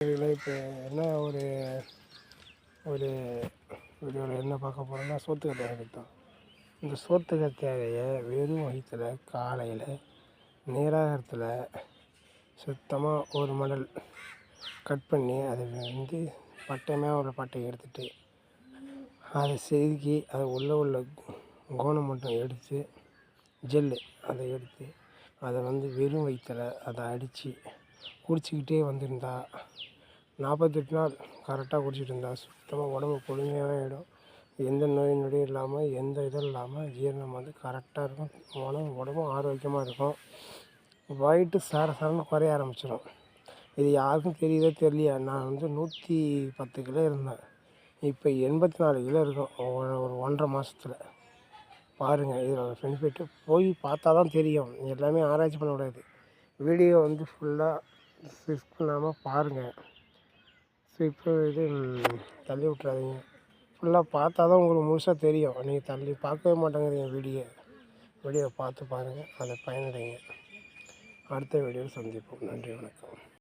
இதில் இப்போ என்ன ஒரு ஒரு வீடியோவில் என்ன பார்க்க போகிறோம்னா சோத்துக்கத்தை பற்றி தான் இந்த சோத்துக்க தேவையை வெறும் வயிற்றில் காலையில் நீராகரத்தில் சுத்தமாக ஒரு மடல் கட் பண்ணி அதை வந்து பட்டையாக ஒரு பட்டையை எடுத்துகிட்டு அதை செதுக்கி அதை உள்ளே உள்ள கோணம் மட்டும் எடுத்து ஜெல்லு அதை எடுத்து அதை வந்து வெறும் வயிற்றில் அதை அடித்து குடிச்சிக்கிட்டே வந்திருந்தா. நாற்பத்தெட்டு நாள் கரெக்டாக குடிச்சிட்டு இருந்தா. சுத்தமாக உடம்பு குளுமையாக ஆகிடும் எந்த நோய் நொடியும் இல்லாமல் எந்த இதுவும் இல்லாமல் ஜீரணம் வந்து கரெக்டாக இருக்கும். உடம்பு உடம்பும் ஆரோக்கியமாக இருக்கும். வயிட்டு சார சாரன்னு குறைய ஆரம்பிச்சிடும் இது யாருக்கும் தெரியுதோ தெரியலையா? நான் வந்து நூற்றி பத்து கிலோ இருந்தேன். இப்போ எண்பத்தி நாலு கிலோ இருக்கும். ஒரு ஒரு ஒன்றரை மாதத்துல பாருங்கள் இதில் பெனிஃபிட்டு போய் பார்த்தா தான் தெரியும். எல்லாமே ஆராய்ச்சி பண்ணக்கூடாது வீடியோ வந்து ஃபுல்லாக ஸ்கிப் பண்ணாமல் பாருங்கள் இப்போ இது தள்ளி விட்றாதீங்க ஃபுல்லாக பார்த்தா தான் உங்களுக்கு முழுசாக தெரியும். நீங்கள் தள்ளி பார்க்கவே மாட்டேங்கிறீங்க வீடியோ. வீடியோ பார்த்து பாருங்கள் அதை பயனடைங்க. அடுத்த வீடியோவில் சந்திப்போம். நன்றி வணக்கம்.